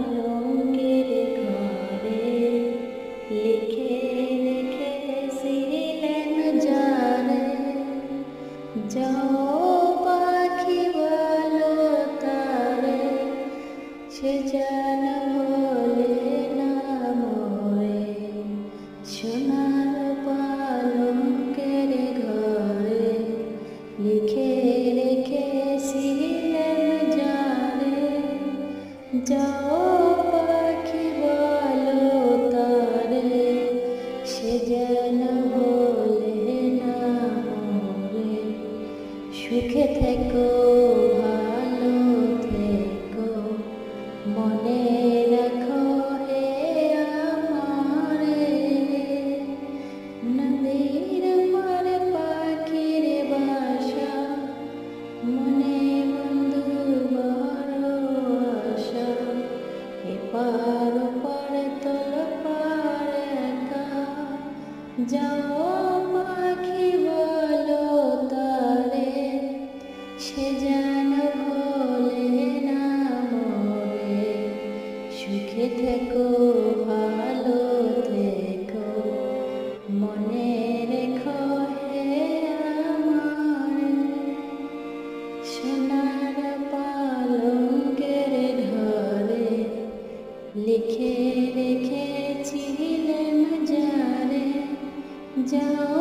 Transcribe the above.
मोगे कारे लिखे सिल जाने जो पाखिवालो तारे छजनो সুখে থেকো, ভালো থেকো। মনে রাখো হে আমারে নদীর পারে পাখির বাসা। মনে বন্ধু বড় আশা এপার পারে তোল পারে একা। যাও সুখে থেকো, ভালো থেকো। মনে রেখো হে আমার। সোনার পালঙ্কের ঘরে লিখে রেখেছিলেন যারে। যাও